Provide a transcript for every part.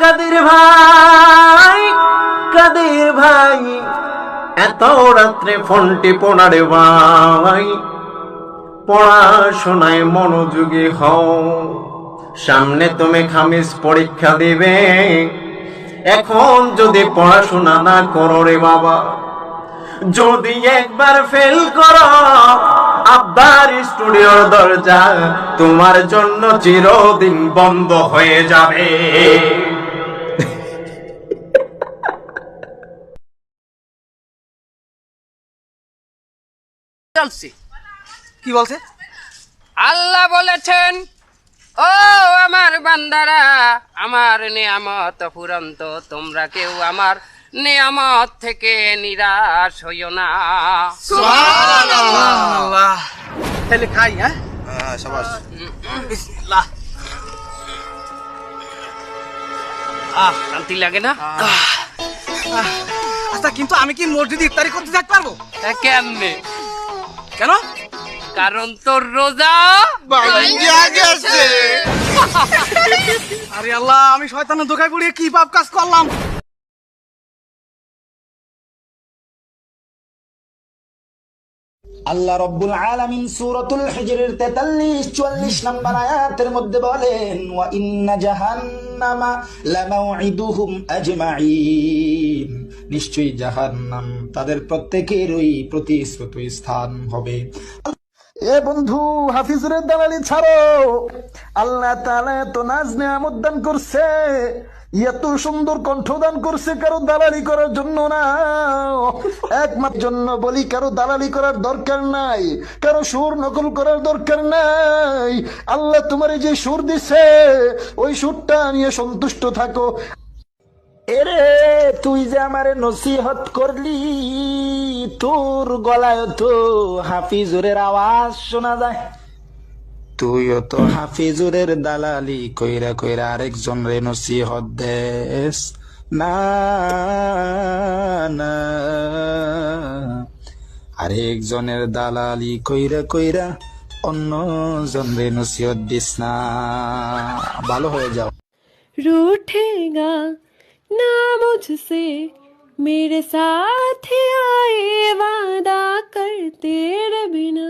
কাদের ভাই কাদের ভাই, এত রাত্রে ফোনটি পোনারে ভাই। পড়াশোনায় মনোযোগী হও, সামনে তুমি খামিজ পরীক্ষা দিবে। এখন যদি পড়াশোনা না করো রে বাবা যদি একবার ফেল করো আব্বার স্টুডিওর দরজা তোমার জন্য চিরদিন বন্ধ হয়ে যাবে। কি বলছে? আল্লাহ বলেছেন ও আমার বান্দারা আমার নিয়ামত ফুরন্ত তোমরা কেউ আমার নিয়ামত থেকে নিরাশ হইও না। তাহলে খাই হ্যাঁ? বিসমিল্লাহ। আহ শান্তি লাগে না? আচ্ছা কিন্তু আমি কি মসজিদে ইফতারি করতে যেতে পারব? হ্যাঁ, কেমনে? কেন? কারণ তোর রোজা আরে আল্লাহ আমি শয়তানের দোকায় পড়িয়ে কি পাপ কাজ করলাম? আল্লাহ রব্বুল আলামিন সূরাতুল হিজরের 43 44 নম্বর আয়াতের মধ্যে বলেন, ওয়া ইন্না জাহান্নামা লামাউইদুহুম আজমাইন নিশ্চয়ই জাহান্নাম তাদের প্রত্যেকেরই প্রতিশ্রুত স্থান হবে। এ বন্ধু হাফিজুরের দালালি ছাড়ো। আল্লাহ তাআলা তো নাজ নিয়ামত দান করছে। এত সুন্দর কণ্ঠদান করছে, কারও দালালি করার জন্য না। একমাত্র জন্য বলি, কারও দালালি করার দরকার নাই, কারও সুর নকল করার দরকার নাই। আল্লাহ তোমার যে সুর দিছে, ওই সুরটা নিয়ে সন্তুষ্ট থাকো। এরে, তুই যে আমারে নসিহত করলি, তোর গলায় তো হাফিজুরের আওয়াজ শোনা যায়। তুইও তো হাফিজুরের দালালি কইরা কইরা আরেকজন রে নসিহত দেস না না আরেকজনের দালালি কইরা কইরা অন্য জন রে নসিহত দিস না ভালো হয়ে যাও रूठेगा ना मुझसे मेरे साथ आए वादा कर तेरे बिना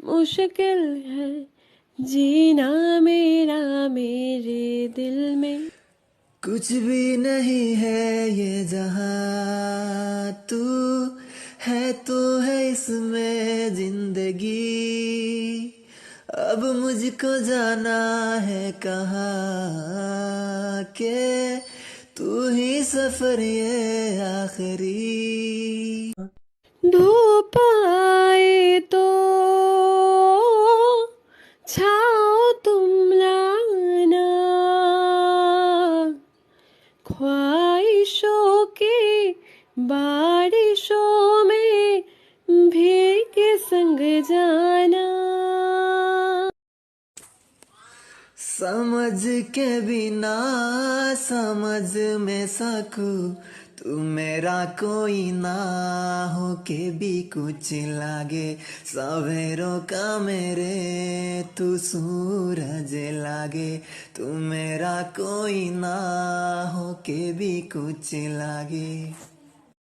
मुश्किल है जीना मेरा मेरे दिल में। कुछ भी नहीं है ये जहाँ तू है तो है इसमें ज़िंदगी। अब मुझको जाना है कहाँ के? तू ही सफ़र ये आखिरी। धूप समझ के बिना समझ में सकू तू मेरा कोई ना हो के भी कुछ लागे। सवेरों का मेरे तू सूरज लागे। तू मेरा कोई ना हो के भी कुछ लागे।